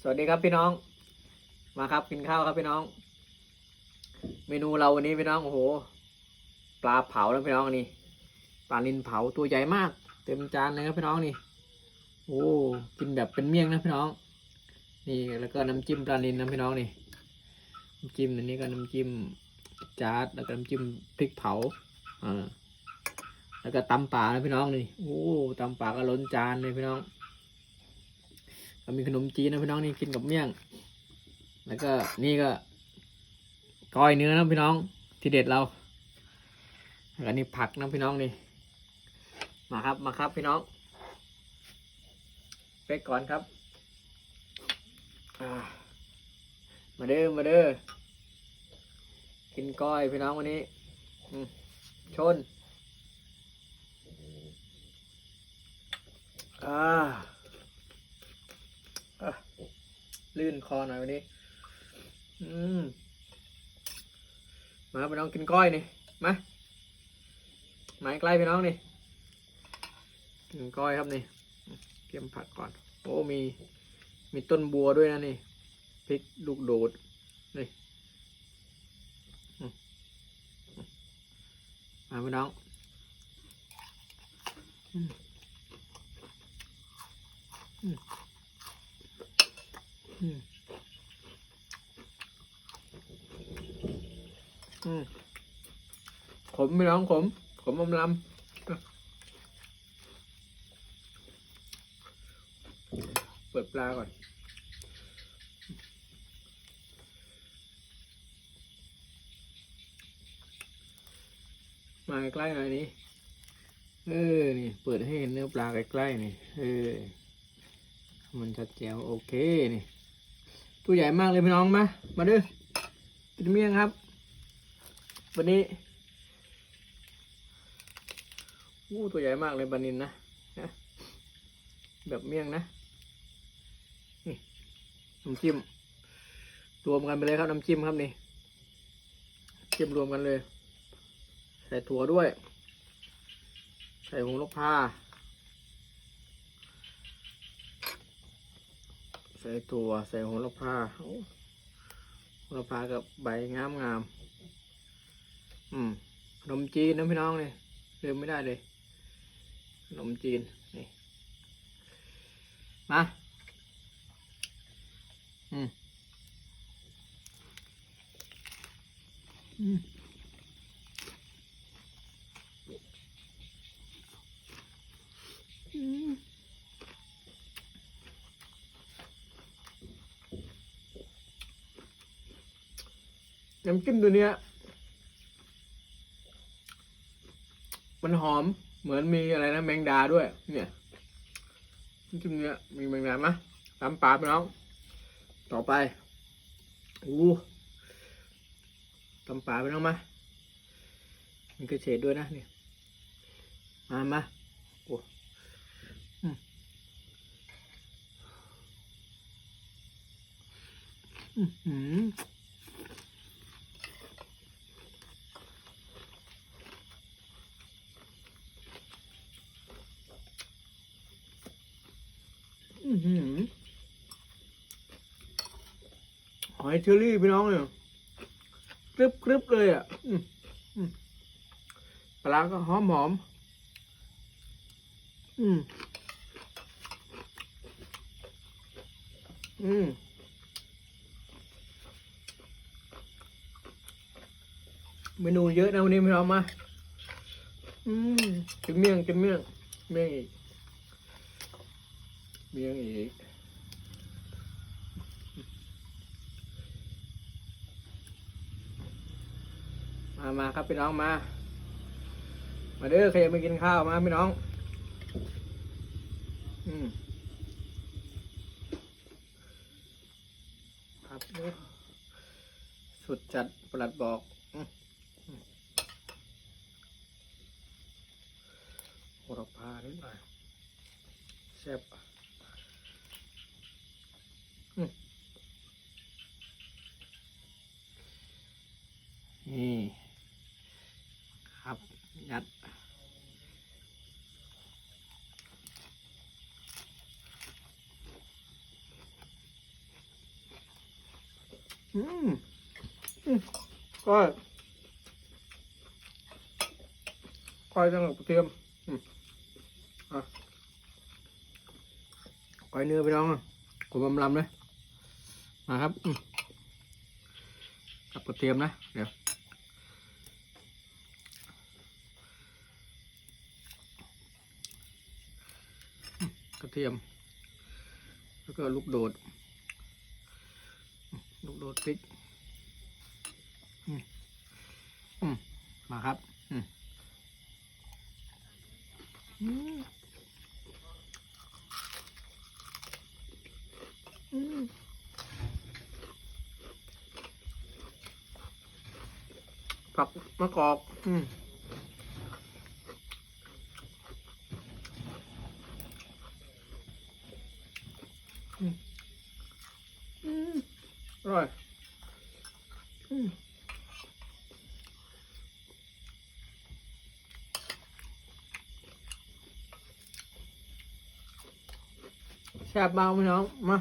สวัสดีครับพี่น้อง มาครับกินข้าวครับพี่น้อง เมนูเราวันนี้พี่น้องโอ้โห ปลาเผาแล้วพี่น้องนี่ปลาลินเผาตัวใหญ่มาก เต็มจานเลยครับพี่น้องนี่โอ้กินแบบเป็นเมี่ยงนะพี่น้อง นี่แล้วก็น้ำจิ้มปลาลินนะพี่น้องนี่น้ำจิ้มอันนี้ก็น้ำจิ้มจาร์ดแล้วก็น้ำจิ้มพริกเผาอ่าแล้วก็ตำป่านะพี่น้องนี่โอ้ตำป่าก็ล้นจานเลยพี่น้อง ก็มีขนมจีนนะพี่น้องนี่กินกับเมี่ยง แล้วก็นี่ก็ก้อยเนื้อนะพี่น้องที่เด็ดเราแล้วก็นี่ผักนะพี่น้องนี่ มาครับมาครับพี่น้องไปก่อนครับมาเด้อมาเด้อกินก้อยพี่น้องวันนี้ชน อ่า อะ ลื่นคอหน่อยวันนี้ อืม มาพี่น้องกินก้อยนี่ มา มาใกล้พี่น้องนี่กินก้อยครับนี่เตรียมผักก่อน โอ้มี มีต้นบัวด้วยนะนี่ พริกลูกโดด นี่มาพี่น้องอืมอืม ขมไม่ร้องขม ขมอมลำเปิดปลาก่อน มาใกล้หน่อยนี่เออ นี่ เปิดให้เห็นเนื้อปลาใกล้ๆนี่ เออ มันจะแจ๋วโอเค นี่ ตัวใหญ่มากเลยพี่น้องมา มาดูกินเมี่ยงครับ วันนี้อู้ตัวใหญ่มากเลยบานินนะแบบเมี่ยงนะนี่น้ำจิ้มรวมกันไปเลยครับน้ำจิ้มครับนี่จิ้มรวมกันเลย ใส่ถั่วด้วย ใส่หงลกพา ส่ถั่วใส่โหระพาโหระพากับใบงามงามอืมขนมจีนนะพี่น้องเนี่ยลืมไม่ได้เลยขนมจีนนี่มาอืมอืมอืม น้ำจิ้มตัวเนี้ย มันหอมเหมือนมีอะไรนะแมงดาด้วย เนี่ยน้ำจิ้มเนี้ยมีแมงดาไหมตามปลาไปน้องต่อไปอู้ตำปลาไปน้องมามีกระเฉดด้วยนะเนี่ยมามาโอ้อืมอื้อ หอยเชอรี่พี่น้องเนี่ยกรึบกรึบเลยอะปลาก็หอมหอม อืม อืมเมนูเยอะนะวันนี้พี่น้องมา อืมกินเมี่ยงกินเมี่ยงเมี่ยงอีก มียงอีกมามาครับพี่น้องมา มาเด้อใครยังไม่กินข้าวมาพี่น้อง อืมครับเด้อสุดจัดปลัดบอกอืมอืมโหระพานิดหน่อยแซ่บ นี่ ครับยัดอืมก็ก้อยสงหรับเทียมก้อยเนื้อไปน้องผมลำลำเลย มาครับกับกระเทียมนะเดี๋ยวกระเทียม แล้วก็ลูกโดด ลูกโดดพริกอืมอืมมาครับ อืมอืมอืม ผักมะกอก อืมอืมอร่อย อืมแซ่บมากพี่น้อง มา